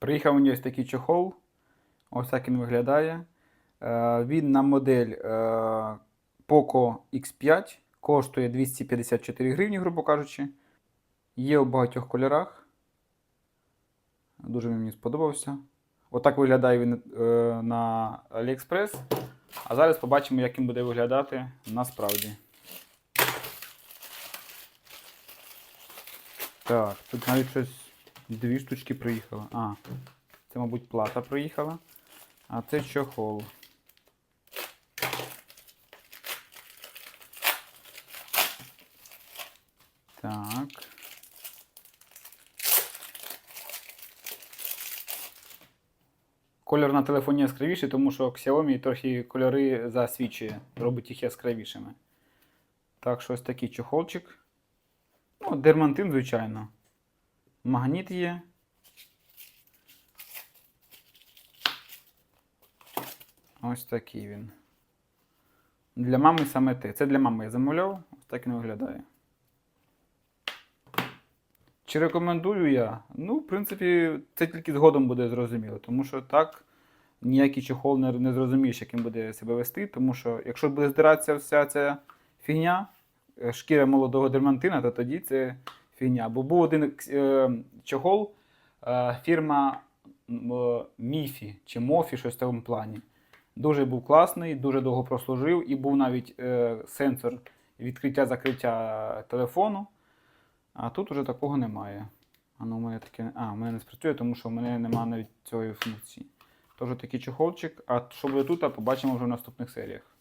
Приїхав мені ось такий чохол. Ось так він виглядає. Е, Він на модель е, Poco X5 коштує 254 гривні, грубо кажучи. Є у багатьох кольорах. Дуже мені сподобався. Отак виглядає він е, на AliExpress. А зараз побачимо, як він буде виглядати насправді. Так, тут навіть щось дві штучки приїхало. А, це, мабуть, плата приїхала. А це чохол. Так. Кольор на телефоні яскравіший, тому що Xiaomi трохи кольори засвічує, робить їх яскравішими. Так що ось такий чохолчик. Ну, дермантин, звичайно. Магніт є. Ось такий він. Для мами саме те. Це для мами я замовляв, ось так він виглядає. Чи рекомендую я? Ну, в принципі, це тільки згодом буде зрозуміло, тому що так ніякий чохол не, не зрозумієш, як він буде себе вести, тому що якщо буде здиратися вся ця фігня, е, шкіра молодого дермантина, то тоді це фігня. Бо був один е, чохол, е, фірма е, Міфі чи Мофі, щось в тому плані. Дуже був класний, дуже довго прослужив, і був навіть сенсор відкриття-закриття телефону. А тут уже такого немає. А ну, у мене таке. А, у мене не спрацює, тому що в мене немає навіть цієї функції. Тож такий чохолчик. А що буде тут, побачимо вже в наступних серіях.